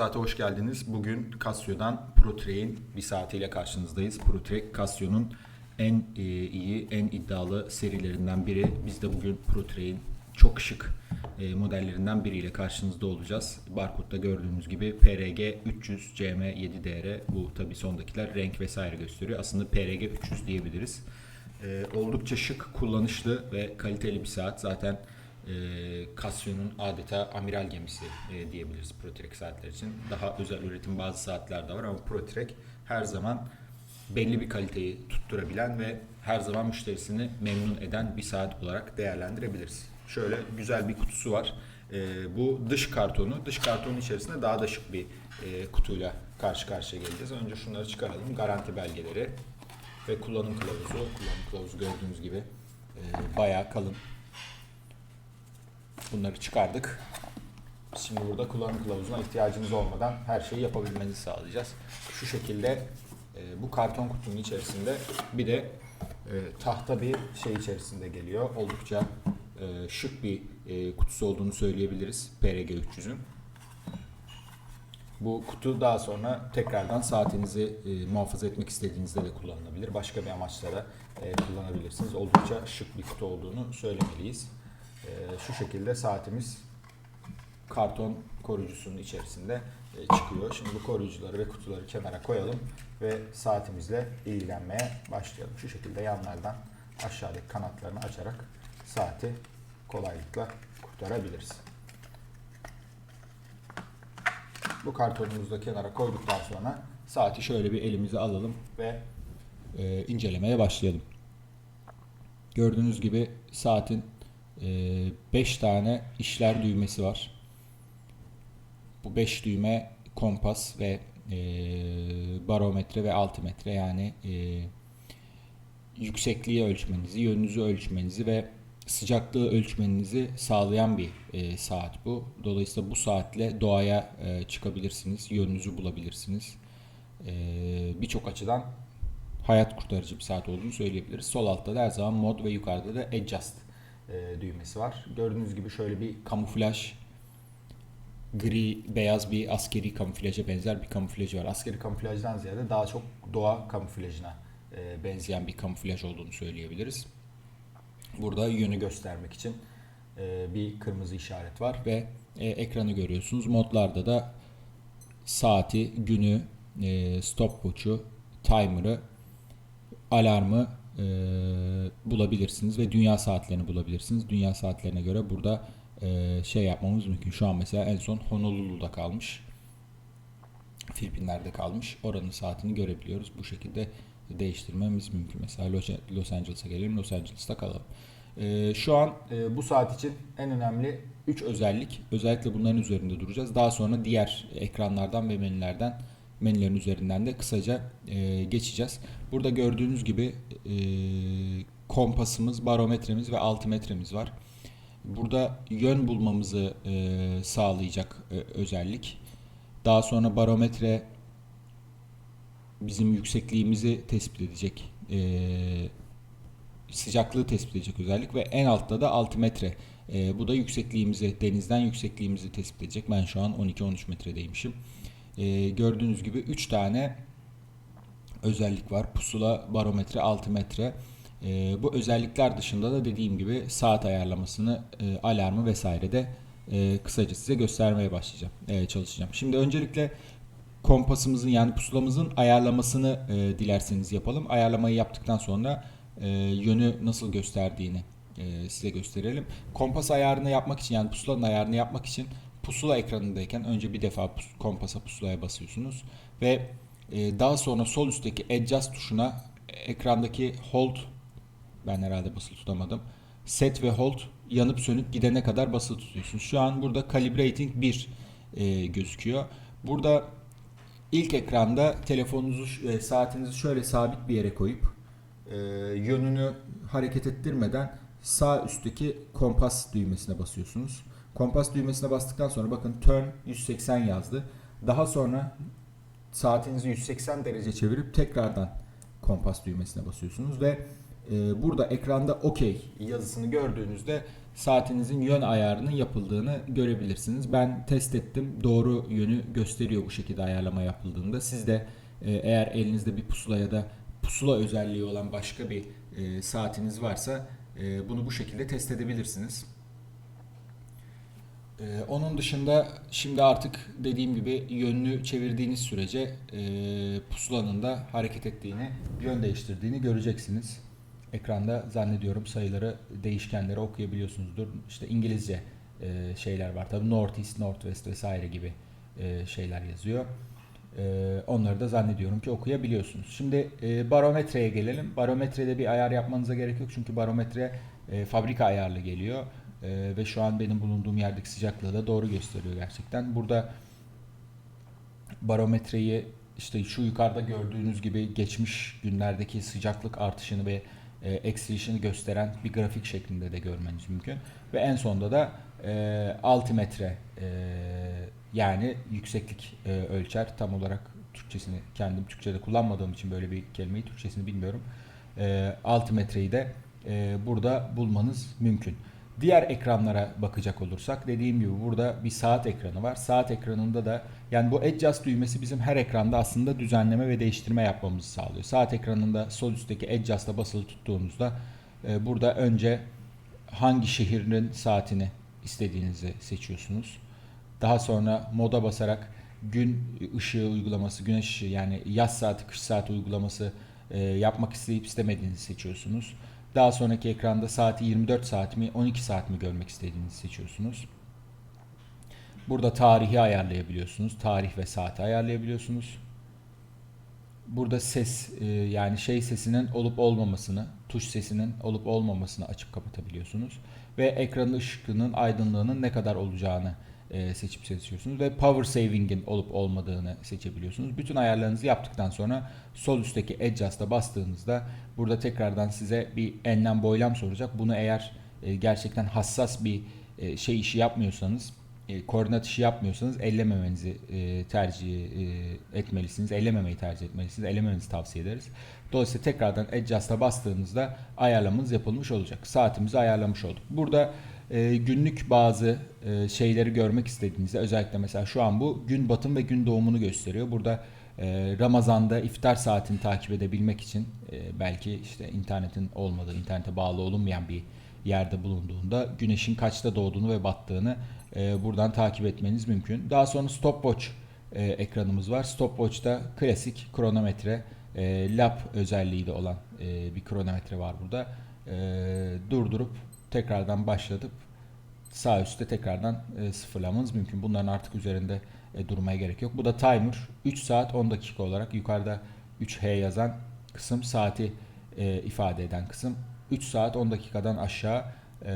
Saat'e hoş geldiniz. Bugün Casio'dan ProTrain bir saatiyle karşınızdayız. ProTrain Casio'nun en e, iyi, en iddialı serilerinden biri. Biz de bugün ProTrain çok şık e, modellerinden biriyle karşınızda olacağız. Barkod'da gördüğünüz gibi PRG 300 CM7DR bu tabi sondakiler renk vesaire gösteriyor. Aslında PRG 300 diyebiliriz. E, oldukça şık, kullanışlı ve kaliteli bir saat. Zaten e, Casio'nun adeta amiral gemisi e, diyebiliriz ProTrek saatler için. Daha özel üretim bazı saatler de var ama ProTrek her zaman belli bir kaliteyi tutturabilen ve her zaman müşterisini memnun eden bir saat olarak değerlendirebiliriz. Şöyle güzel bir kutusu var. E, bu dış kartonu. Dış kartonun içerisinde daha da şık bir e, kutuyla karşı karşıya geleceğiz. Önce şunları çıkaralım. Garanti belgeleri ve kullanım kılavuzu. Kullanım kılavuzu gördüğünüz gibi e, bayağı kalın. Bunları çıkardık. Şimdi burada kullanım kılavuzuna ihtiyacınız olmadan her şeyi yapabilmenizi sağlayacağız. Şu şekilde e, bu karton kutunun içerisinde bir de e, tahta bir şey içerisinde geliyor. Oldukça e, şık bir e, kutusu olduğunu söyleyebiliriz PRG 300'ün. Bu kutu daha sonra tekrardan saatinizi e, muhafaza etmek istediğinizde de kullanılabilir. Başka bir amaçla da e, kullanabilirsiniz. Oldukça şık bir kutu olduğunu söylemeliyiz. E, şu şekilde saatimiz karton koruyucusunun içerisinde e, çıkıyor. Şimdi bu koruyucuları ve kutuları kenara koyalım ve saatimizle ilgilenmeye başlayalım. Şu şekilde yanlardan aşağıdaki kanatlarını açarak saati kolaylıkla kurtarabiliriz. Bu kartonumuzu da kenara koyduktan sonra saati şöyle bir elimize alalım ve e, incelemeye başlayalım. Gördüğünüz gibi saatin 5 tane işler düğmesi var. Bu 5 düğme kompas ve e, barometre ve altimetre yani e, yüksekliği ölçmenizi, yönünüzü ölçmenizi ve sıcaklığı ölçmenizi sağlayan bir e, saat bu. Dolayısıyla bu saatle doğaya e, çıkabilirsiniz, yönünüzü bulabilirsiniz. E, Birçok açıdan hayat kurtarıcı bir saat olduğunu söyleyebiliriz. Sol altta da her zaman mod ve yukarıda da adjust e, düğmesi var. Gördüğünüz gibi şöyle bir kamuflaj gri beyaz bir askeri kamuflaja benzer bir kamuflajı var. Askeri kamuflajdan ziyade daha çok doğa kamuflajına e, benzeyen bir kamuflaj olduğunu söyleyebiliriz. Burada yönü göstermek için e, bir kırmızı işaret var ve e, ekranı görüyorsunuz. Modlarda da saati, günü, e, stopwatch'u, timer'ı, alarmı e, bulabilirsiniz ve dünya saatlerini bulabilirsiniz. Dünya saatlerine göre burada e, şey yapmamız mümkün. Şu an mesela en son Honolulu'da kalmış. Filipinler'de kalmış. Oranın saatini görebiliyoruz. Bu şekilde değiştirmemiz mümkün. Mesela Los- Angeles'a gelelim. Los Angeles'ta kalalım. E, şu an e, bu saat için en önemli 3 özellik. Özellikle bunların üzerinde duracağız. Daha sonra diğer ekranlardan ve menülerden menülerin üzerinden de kısaca e, geçeceğiz. Burada gördüğünüz gibi e, kompasımız, barometremiz ve altimetremiz var. Burada yön bulmamızı e, sağlayacak e, özellik. Daha sonra barometre bizim yüksekliğimizi tespit edecek, e, sıcaklığı tespit edecek özellik ve en altta da altimetre. E, bu da yüksekliğimizi, denizden yüksekliğimizi tespit edecek. Ben şu an 12-13 metredeymişim. E, gördüğünüz gibi 3 tane özellik var. Pusula, barometre, altimetre. E, bu özellikler dışında da dediğim gibi saat ayarlamasını, e, alarmı vesaire de e, kısaca size göstermeye başlayacağım, e, çalışacağım. Şimdi öncelikle kompasımızın yani pusulamızın ayarlamasını e, dilerseniz yapalım. Ayarlamayı yaptıktan sonra e, yönü nasıl gösterdiğini e, size gösterelim. Kompas ayarını yapmak için yani pusulanın ayarını yapmak için pusula ekranındayken önce bir defa pus- kompasa pusulaya basıyorsunuz ve e, daha sonra sol üstteki adjust tuşuna ekrandaki hold ben herhalde basılı tutamadım. Set ve hold yanıp sönüp gidene kadar basılı tutuyorsunuz. Şu an burada calibrating 1 e, gözüküyor. Burada ilk ekranda telefonunuzu, e, saatinizi şöyle sabit bir yere koyup e, yönünü hareket ettirmeden sağ üstteki kompas düğmesine basıyorsunuz. Kompas düğmesine bastıktan sonra bakın turn 180 yazdı. Daha sonra saatinizi 180 derece çevirip tekrardan kompas düğmesine basıyorsunuz ve e, burada ekranda OK yazısını gördüğünüzde saatinizin yön ayarının yapıldığını görebilirsiniz. Ben test ettim. Doğru yönü gösteriyor bu şekilde ayarlama yapıldığında. Siz de e, eğer elinizde bir pusula ya da pusula özelliği olan başka bir e, saatiniz varsa e, bunu bu şekilde test edebilirsiniz. Ee, onun dışında şimdi artık dediğim gibi yönünü çevirdiğiniz sürece e, pusulanın da hareket ettiğini, yön değiştirdiğini göreceksiniz. Ekranda zannediyorum sayıları, değişkenleri okuyabiliyorsunuzdur. İşte İngilizce e, şeyler var. Tabii North East, North West vesaire gibi e, şeyler yazıyor. E, onları da zannediyorum ki okuyabiliyorsunuz. Şimdi e, barometreye gelelim. Barometrede bir ayar yapmanıza gerek yok çünkü barometre e, fabrika ayarlı geliyor. Ee, ve şu an benim bulunduğum yerdeki sıcaklığı da doğru gösteriyor gerçekten. Burada barometreyi işte şu yukarıda gördüğünüz gibi geçmiş günlerdeki sıcaklık artışını ve e, eksilişini gösteren bir grafik şeklinde de görmeniz mümkün. Ve en sonda da e, altimetre e, yani yükseklik e, ölçer. Tam olarak Türkçesini kendim Türkçe'de kullanmadığım için böyle bir kelimeyi Türkçesini bilmiyorum. E, altimetreyi de e, burada bulmanız mümkün. Diğer ekranlara bakacak olursak dediğim gibi burada bir saat ekranı var. Saat ekranında da yani bu Adjust düğmesi bizim her ekranda aslında düzenleme ve değiştirme yapmamızı sağlıyor. Saat ekranında sol üstteki Adjust'a basılı tuttuğunuzda e, burada önce hangi şehrin saatini istediğinizi seçiyorsunuz. Daha sonra moda basarak gün ışığı uygulaması, güneş ışığı yani yaz saati, kış saati uygulaması e, yapmak isteyip istemediğinizi seçiyorsunuz. Daha sonraki ekranda saati 24 saat mi 12 saat mi görmek istediğinizi seçiyorsunuz. Burada tarihi ayarlayabiliyorsunuz. Tarih ve saati ayarlayabiliyorsunuz. Burada ses e, yani şey sesinin olup olmamasını, tuş sesinin olup olmamasını açıp kapatabiliyorsunuz. Ve ekranın ışığının aydınlığının ne kadar olacağını e, seçip seçiyorsunuz ve power saving'in olup olmadığını seçebiliyorsunuz. Bütün ayarlarınızı yaptıktan sonra sol üstteki adjust'a bastığınızda burada tekrardan size bir enlem boylam soracak. Bunu eğer e, gerçekten hassas bir e, şey işi yapmıyorsanız e, koordinat işi yapmıyorsanız ellememenizi e, tercih e, etmelisiniz. Ellememeyi tercih etmelisiniz. Ellememenizi tavsiye ederiz. Dolayısıyla tekrardan Adjust'a bastığınızda ayarlamanız yapılmış olacak. Saatimizi ayarlamış olduk. Burada e, günlük bazı e, şeyleri görmek istediğinizde özellikle mesela şu an bu gün batım ve gün doğumunu gösteriyor. Burada e, Ramazan'da iftar saatini takip edebilmek için e, belki işte internetin olmadığı, internete bağlı olunmayan bir yerde bulunduğunda güneşin kaçta doğduğunu ve battığını e, buradan takip etmeniz mümkün. Daha sonra stopwatch e, ekranımız var. Stopwatch'ta klasik kronometre, e, lap özelliği de olan e, bir kronometre var burada. E, durdurup tekrardan başlatıp sağ üstte tekrardan e, sıfırlamanız mümkün. Bunların artık üzerinde e, durmaya gerek yok. Bu da timer 3 saat 10 dakika olarak yukarıda 3H yazan kısım saati e, ifade eden kısım. 3 saat 10 dakikadan aşağı e,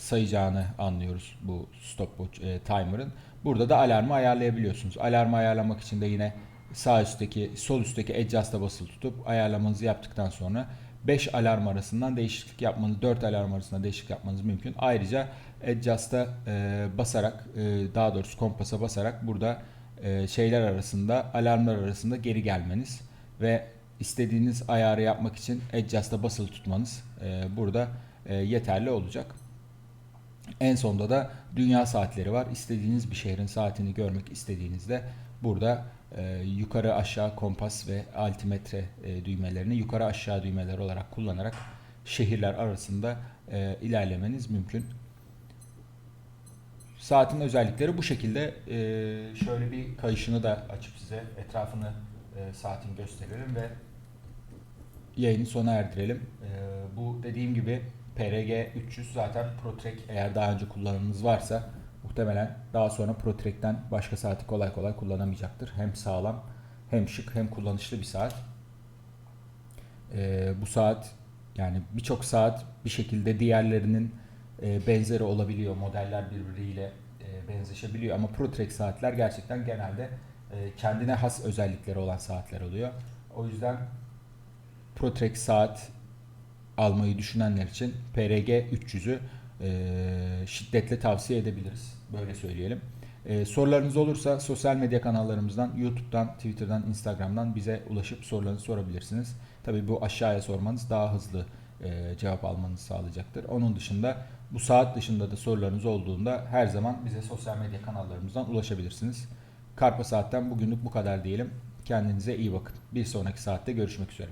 sayacağını anlıyoruz bu stopwatch e, timer'ın. Burada da alarmı ayarlayabiliyorsunuz. Alarmı ayarlamak için de yine sağ üstteki sol üstteki adjust'a basılı tutup ayarlamanızı yaptıktan sonra 5 alarm arasından değişiklik yapmanız, 4 alarm arasında değişiklik yapmanız mümkün. Ayrıca Adjust'a e, basarak, e, daha doğrusu kompasa basarak burada e, şeyler arasında, alarmlar arasında geri gelmeniz ve istediğiniz ayarı yapmak için Adjust'a basılı tutmanız e, burada e, yeterli olacak. En sonda da dünya saatleri var. İstediğiniz bir şehrin saatini görmek istediğinizde burada e, yukarı aşağı kompas ve altimetre e, düğmelerini yukarı aşağı düğmeler olarak kullanarak şehirler arasında e, ilerlemeniz mümkün. Saatin özellikleri bu şekilde. E, şöyle bir kayışını da açıp size etrafını e, saatin gösterelim ve yayını sona erdirelim. E, bu dediğim gibi PRG 300 zaten ProTrack eğer daha önce kullanımınız varsa muhtemelen daha sonra ProTrack'ten başka saati kolay kolay kullanamayacaktır. Hem sağlam hem şık hem kullanışlı bir saat. Ee, bu saat yani birçok saat bir şekilde diğerlerinin e, benzeri olabiliyor. Modeller birbiriyle e, benzeşebiliyor ama ProTrack saatler gerçekten genelde e, kendine has özellikleri olan saatler oluyor. O yüzden ProTrack saat almayı düşünenler için PRG 300'ü e, şiddetle tavsiye edebiliriz. Böyle söyleyelim. E, sorularınız olursa sosyal medya kanallarımızdan, YouTube'dan, Twitter'dan, Instagram'dan bize ulaşıp sorularınızı sorabilirsiniz. Tabii bu aşağıya sormanız daha hızlı e, cevap almanızı sağlayacaktır. Onun dışında bu saat dışında da sorularınız olduğunda her zaman bize sosyal medya kanallarımızdan ulaşabilirsiniz. Karpa Saat'ten bugünlük bu kadar diyelim. Kendinize iyi bakın. Bir sonraki saatte görüşmek üzere.